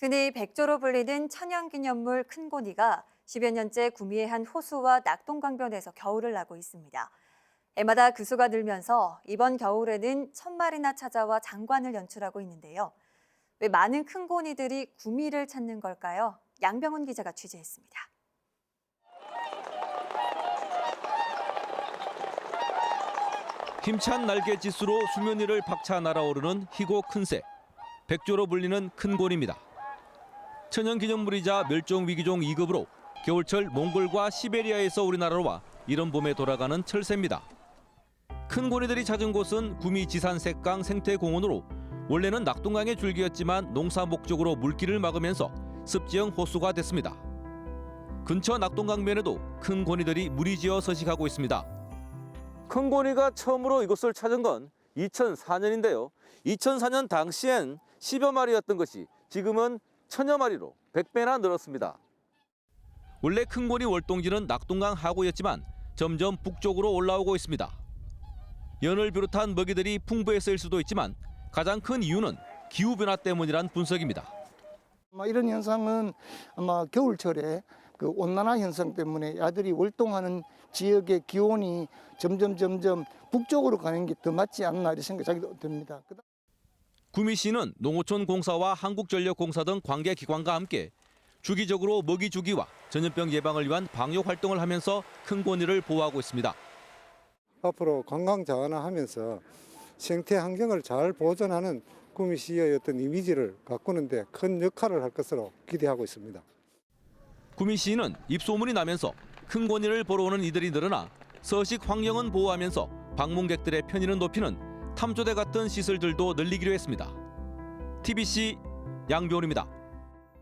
흔히 백조로 불리는 천연기념물 큰고니가 10여 년째 구미의 한 호수와 낙동강변에서 겨울을 나고 있습니다. 해마다 그 수가 늘면서 이번 겨울에는 천 마리나 찾아와 장관을 연출하고 있는데요. 왜 많은 큰 고니들이 구미를 찾는 걸까요? 양병훈 기자가 취재했습니다. 힘찬 날개짓으로 수면 위를 박차 날아오르는 희고 큰새, 백조로 불리는 큰 곤입니다. 천연기념물이자 멸종위기종 2급으로 겨울철 몽골과 시베리아에서 우리나라로 와 이른 봄에 돌아가는 철새입니다. 큰고니들이 찾은 곳은 구미 지산색강 생태공원으로 원래는 낙동강의 줄기였지만 농사 목적으로 물길을 막으면서 습지형 호수가 됐습니다. 근처 낙동강변에도 큰 고니들이 무리지어 서식하고 있습니다. 큰 고니가 처음으로 이곳을 찾은 건 2004년인데요. 2004년 당시엔 10여 마리였던 것이 지금은 천여 마리로 100배나 늘었습니다. 원래 큰 고니 월동지는 낙동강 하구였지만 점점 북쪽으로 올라오고 있습니다. 연을 비롯한 먹이들이 풍부했을 수도 있지만 가장 큰 이유는 기후 변화 때문이란 분석입니다. 아마 이런 현상은 아마 겨울철에 그 온난화 현상 때문에 야들이 월동하는 지역의 기온이 점점 점점 북쪽으로 가는 게 더 맞지 않나 이런 생각이 듭니다. 그다음- 구미시는 농어촌 공사와 한국전력공사 등 관계 기관과 함께 주기적으로 먹이 주기와 전염병 예방을 위한 방역 활동을 하면서 큰 고니를 보호하고 있습니다. 앞으로 관광 자원화하면서 생태 환경을 잘 보존하는 구미시의 어떤 이미지를 가꾸는데 큰 역할을 할 것으로 기대하고 있습니다. 구미시는 입소문이 나면서 큰 고니를 보러 오는 이들이 늘어나 서식 환경은 보호하면서 방문객들의 편의는 높이는 탐조대 같은 시설들도 늘리기로 했습니다. TBC 양비원입니다.